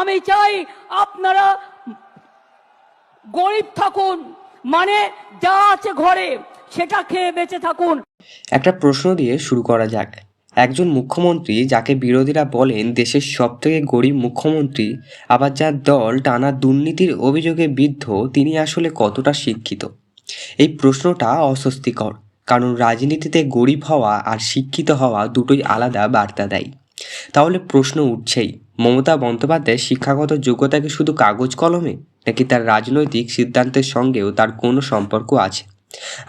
আমি চাই আপনারা গরিব থাকুন মানে যা আছে ঘরে, সেটা খেয়ে বেঁচে থাকুন। একটা প্রশ্ন দিয়ে শুরু করা যাক। একজন মুখ্যমন্ত্রী যাকে বিরোধীরা বলেন দেশের সবথেকে গরিব মুখ্যমন্ত্রী, আবার যার দল টানা দুর্নীতির অভিযোগে বিদ্ধ, তিনি আসলে কতটা শিক্ষিত? এই প্রশ্নটা অস্বস্তিকর, কারণ রাজনীতিতে গরিব হওয়া আর শিক্ষিত হওয়া দুটোই আলাদা বার্তা দেয়। তাহলে প্রশ্ন উঠছেই মমতা বন্দ্যোপাধ্যায়ের শিক্ষাগত যোগ্যতা কি শুধু কাগজ কলমে, নাকি তার রাজনৈতিক সিদ্ধান্তের সঙ্গেও তার কোনো সম্পর্ক আছে?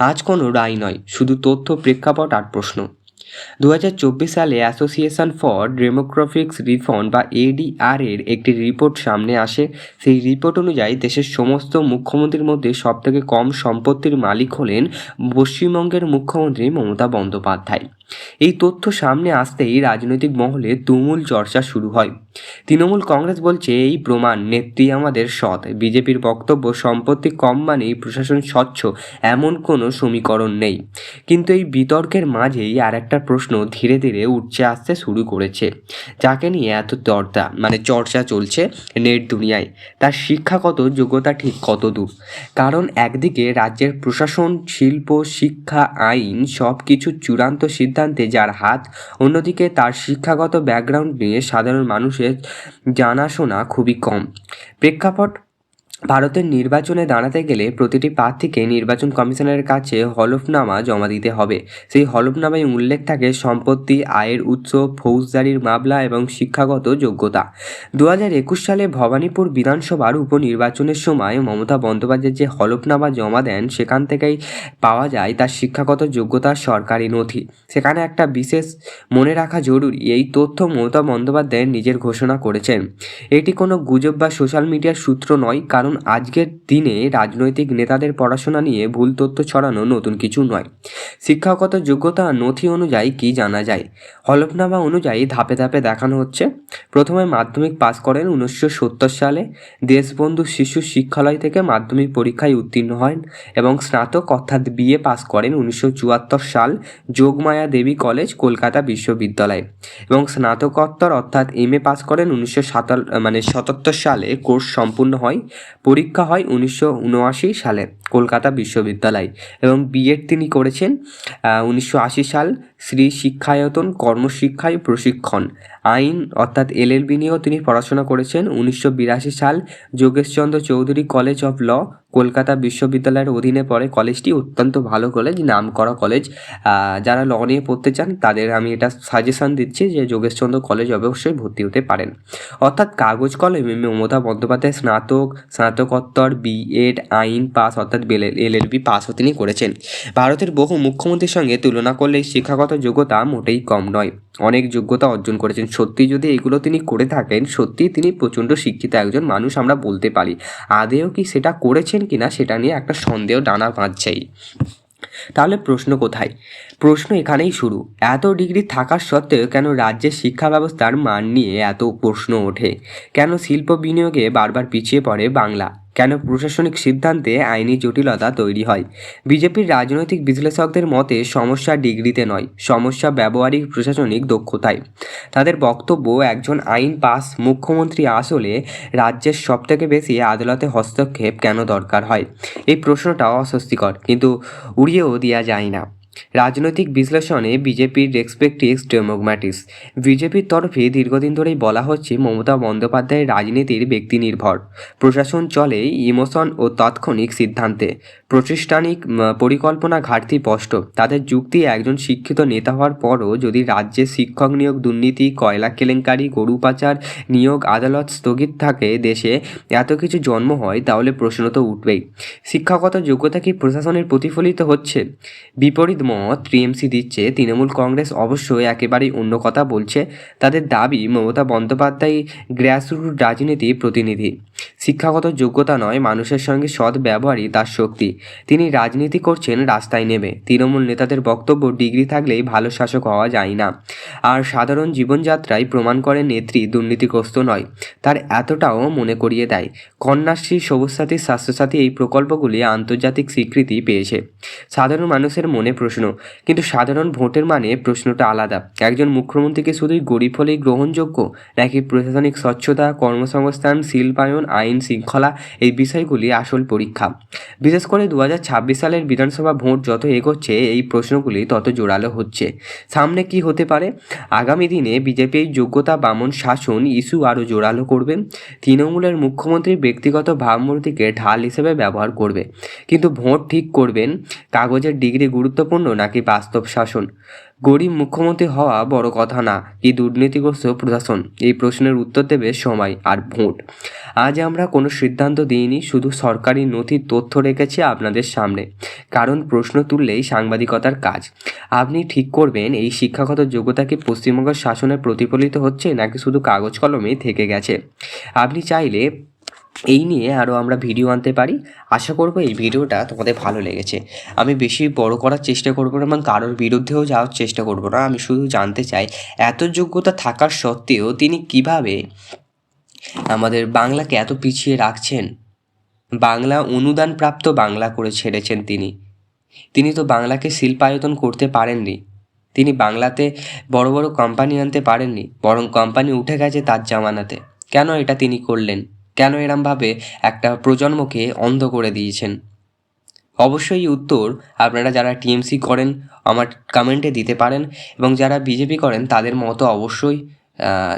আজ কোনো রায় নয়, শুধু তথ্য, প্রেক্ষাপট আর প্রশ্ন। দু হাজার চব্বিশ সালে অ্যাসোসিয়েশন ফর ডেমোগ্রাফিক্স রিফর্ম বা এডিআর এর একটি রিপোর্ট সামনে আসে। সেই রিপোর্ট অনুযায়ী দেশের সমস্ত মুখ্যমন্ত্রীর মধ্যে সবথেকে কম সম্পত্তির মালিক হলেন পশ্চিমবঙ্গের মুখ্যমন্ত্রী মমতা বন্দ্যোপাধ্যায়। এই তথ্য সামনে আসতেই রাজনৈতিক মহলে তুমুল চর্চা শুরু হয়। তৃণমূল কংগ্রেস বলছে, এই প্রমাণ নেত্রী আমাদের সৎ। বিজেপির বক্তব্য সম্পত্তি কম মানেই প্রশাসন স্বচ্ছ, এমন কোনো সমীকরণ নেই। কিন্তু এই বিতর্কের মাঝেই আর একটা প্রশ্ন ধীরে ধীরে উঠছে, আসতে শুরু করেছে। যাকে নিয়ে এত চর্চা মানে চর্চা চলছে নেট দুনিয়ায়, তার শিক্ষাগত যোগ্যতা ঠিক কত দূর কারণ একদিকে রাজ্যের প্রশাসন, শিল্প, শিক্ষা, আইন সব কিছু চূড়ান্ত সিদ্ধান্তে যার হাত অন্যদিকে তার শিক্ষাগত ব্যাকগ্রাউন্ড নিয়ে সাধারণ মানুষের জানাশোনা খুবই কম। প্রেক্ষাপট ভারতের নির্বাচনে দাঁড়াতে গেলে প্রতিটি প্রার্থীকে নির্বাচন কমিশনের কাছে হলফনামা জমা দিতে হবে। সেই হলফনামায় উল্লেখ থাকে সম্পত্তি, আয়ের উৎস, ফৌজদারির মামলা এবং শিক্ষাগত যোগ্যতা। দু হাজার একুশ সালে ভবানীপুর বিধানসভার উপনির্বাচনের সময় মমতা বন্দ্যোপাধ্যায় যে হলফনামা জমা দেন, সেখান থেকেই পাওয়া যায় তার শিক্ষাগত যোগ্যতার সরকারি নথি। সেখানে একটা বিশেষ মনে রাখা জরুরি, এই তথ্য মমতা বন্দ্যোপাধ্যায় নিজের ঘোষণা করেছেন। এটি কোনো গুজব বা সোশ্যাল মিডিয়ার সূত্র নয়, কারণ আজকের দিনে রাজনৈতিক নেতাদের পড়াশোনা নিয়ে ভুল তথ্য ছড়ানো নতুন কিছু নয়। শিক্ষাগত যোগ্যতা নথি অনুযায়ী কি জানা যায়? হলফনামা অনুযায়ী ধাপে ধাপে দেখানো হচ্ছে। প্রথমে মাধ্যমিক পাস করেন উনিশশো সত্তর সালে। দেশবন্ধু শিশু শিক্ষালয় থেকে মাধ্যমিক পরীক্ষায় উত্তীর্ণ হন এবং স্নাতক অর্থাৎ বিএ পাস করেন উনিশশো চুয়াত্তর সাল যোগমায়া দেবী কলেজ, কলকাতা বিশ্ববিদ্যালয়। এবং স্নাতকোত্তর অর্থাৎ এম এ পাস করেন উনিশশো মানে সতাত্তর সালে কোর্স সম্পূর্ণ হয়। পরীক্ষা হয় উনিশশো উনআশি সালে কলকাতা বিশ্ববিদ্যালয় এবং বিএড তিনি করেছেন উনিশশো আশি সাল শ্রী শিক্ষায়তন কর্মশিক্ষায় প্রশিক্ষণ। আইন, অর্থাৎ এলএলবি নিয়েও তিনি পড়াশোনা করেছেন। উনিশশো বিরাশি সাল Jogeshchandra Chowdhury college of law Kolkata বিশ্ববিদ্যালয়ের অধীনে পড়ে। কলেজটি অত্যন্ত ভালো কলেজ নাম করা কলেজ যারা ল নিয়ে পড়তে চান, তাদের আমি এটা সাজেশন দিচ্ছি যে যোগেশচন্দ্র কলেজ অবশ্যই ভর্তি হতে পারেন। অর্থাৎ কাগজ কলমে মমতা বন্দ্যোপাধ্যায় স্নাতক স্নাতকোত্তর বিএড আইন পাস অর্থাৎ এল এল বি পাসও তিনি করেছেন। ভারতের বহু মুখ্যমন্ত্রীর সঙ্গে তুলনা করলে শিক্ষাগত যোগ্যতা মোটেই কম নয়। অনেক যোগ্যতা অর্জন করেছেন। সত্যি যদি এগুলো তিনি করে থাকেন সত্যি তিনি প্রচণ্ড শিক্ষিত একজন মানুষ আমরা বলতে পারি। আদেও কি সেটা করেছেন কিনা, সেটা নিয়ে একটা সন্দেহ ডানা বাঁধছেই। তাহলে প্রশ্ন কোথায়? প্রশ্ন এখানেই শুরু। এত ডিগ্রি থাকার সত্ত্বেও কেন রাজ্যের শিক্ষা ব্যবস্থার মান নিয়ে এত প্রশ্ন ওঠে? কেন শিল্প বিনিয়োগে বারবার পিছিয়ে পড়ে বাংলা? কেন প্রশাসনিক সিদ্ধান্তে আইনি জটিলতা তৈরি হয়? বিজেপির রাজনৈতিক বিশ্লেষকদের মতে, সমস্যা ডিগ্রিতে নয়, সমস্যা ব্যবহারিক প্রশাসনিক দক্ষতায়। তাদের বক্তব্য, একজন আইন পাস মুখ্যমন্ত্রী আসলে রাজ্যের সবথেকে বেশি আদালতে হস্তক্ষেপ কেন দরকার হয়? এই প্রশ্নটা অস্বস্তিকর, কিন্তু উড়িয়েও দেওয়া যায় না। রাজনৈতিক বিশ্লেষণে বিজেপির রেসপেক্টিক্স ডেমোগ্ম্যাটিক্স বিজেপির তরফে দীর্ঘদিন ধরেই বলা হচ্ছে, মমতা বন্দ্যোপাধ্যায়ের রাজনীতির ব্যক্তি নির্ভর প্রশাসন চলে ইমোশন ও তাৎক্ষণিক সিদ্ধান্তে। প্রতিষ্ঠানিক পরিকল্পনা ঘাটতি স্পষ্ট। তাদের যুক্তি, একজন শিক্ষিত নেতা হওয়ার পরও যদি রাজ্যে শিক্ষক নিয়োগ, দুর্নীতি, কয়লা কেলেঙ্কারি, গরু পাচার নিয়োগ, আদালত স্থগিত থাকে, দেশে এত কিছু জন্ম হয়, তাহলে প্রশ্ন তো উঠবেই। শিক্ষাগত যোগ্যতা কি প্রশাসনের প্রতিফলিত হচ্ছে? বিপরীত মত টিএমসি দিচ্ছে তৃণমূল কংগ্রেস অবশ্যই একেবারেই অন্য কথা বলছে তাদের দাবি, মমতা বন্দ্যোপাধ্যায় গ্রাসরুট রাজনীতি প্রতিনিধি। শিক্ষাগত যোগ্যতা নয়, মানুষের সঙ্গে সৎ ব্যবহারই তার শক্তি। তিনি রাজনীতি করছেন, রাস্তায় নেমে। তৃণমূল নেতাদের বক্তব্য ডিগ্রি থাকলেই ভালো শাসক হওয়া যায় না। আর সাধারণ জীবনযাত্রায় প্রমাণ করে নেত্রী দুর্নীতিগ্রস্ত নয়, তার এতটাও মনে করিয়ে দেয়। কন্যাশ্রী সবুজ সাথী স্বাস্থ্যসাথী এই প্রকল্পগুলি আন্তর্জাতিক স্বীকৃতি পেয়েছে। সাধারণ মানুষের মনে প্রশ্ন প্রশ্ন। কিন্তু সাধারণ ভোটের মানে প্রশ্নটা আলাদা। একজন মুখ্যমন্ত্রীকে শুধুই গরিব হলেই গ্রহণযোগ্য? নাকি প্রশাসনিক স্বচ্ছতা, কর্মসংস্থান, শিল্পায়ন, আইন শৃঙ্খলা এই বিষয়গুলি আসল পরীক্ষা? বিশেষ করে দু হাজার ছাব্বিশ সালের বিধানসভা ভোট যত এগোচ্ছে, এই প্রশ্নগুলি তত জোরালো হচ্ছে। সামনে কি হতে পারে? আগামী দিনে বিজেপির যোগ্যতা বামন শাসন ইস্যু আরও জোরালো করবে। তৃণমূলের মুখ্যমন্ত্রী ব্যক্তিগত ভাবমূর্তিকে ঢাল হিসেবে ব্যবহার করবে। কিন্তু ভোট ঠিক করবেন, কাগজের ডিগ্রি গুরুত্বপূর্ণ নাকি বাস্তব শাসন? গরিব মুখ্যমন্ত্রী হওয়া বড় কথা না, কি দুর্নীতিগ্রস্ত প্রশাসন? এই প্রশ্নের উত্তর দেবে সময় আর ভোট। আজ আমরা কোনো সিদ্ধান্ত দিইনি, শুধু সরকারি নথির তথ্য রেখেছি আপনাদের সামনে। কারণ প্রশ্ন তুললেই সাংবাদিকতার কাজ। আপনি ঠিক করবেন, এই শিক্ষাগত যোগ্যতা কি পশ্চিমবঙ্গের শাসনে প্রতিফলিত হচ্ছে নাকি শুধু কাগজ কলমে থেকে গেছে? আপনি চাইলে এই নিয়ে আরও আমরা ভিডিও আনতে পারি। আশা করব এই ভিডিওটা তোমাদের ভালো লেগেছে। আমি বেশি বড় করার চেষ্টা করব না, এবং কারোর বিরুদ্ধেও যাওয়ার চেষ্টা করব না। আমি শুধু জানতে চাই, এত যোগ্যতা থাকার সত্ত্বেও তিনি কীভাবে আমাদের বাংলাকে এত পিছিয়ে রাখছেন? বাংলা অনুদান প্রাপ্ত বাংলা করে ছেড়েছেন তিনি। তিনি তো বাংলাকে শিল্পায়তন করতে পারেননি। তিনি বাংলাতে বড় বড় কোম্পানি আনতে পারেননি, বরং কোম্পানি উঠে গেছে তার জামানাতে। কেন এটা তিনি করলেন? কেন এরমভাবে একটা প্রজন্মকে অন্ধ করে দিয়েছেন? অবশ্যই উত্তর আপনারা যারা টিএমসি করেন, আমার কমেন্টে দিতে পারেন এবং যারা বিজেপি করেন, তাদের মতো অবশ্যই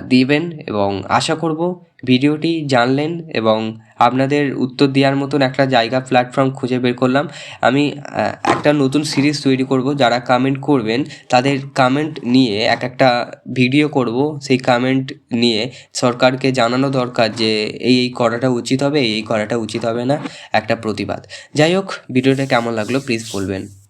দিবেন এবং আশা করব ভিডিওটি জানলেন এবং আপনাদের উত্তর দেওয়ার মতন একটা জায়গা প্ল্যাটফর্ম খুঁজে বের করলাম। আমি একটা নতুন সিরিজ তৈরি করব, যারা কমেন্ট করবেন, তাদের কমেন্ট নিয়ে এক একটা ভিডিও করব। সেই কমেন্ট নিয়ে সরকারকে জানানো দরকার যে, এই এই করাটা উচিত হবে, এই এই করাটা উচিত হবে না, একটা প্রতিবাদ। যাই হোক, ভিডিওটা কেমন লাগল প্লিজ বলবেন।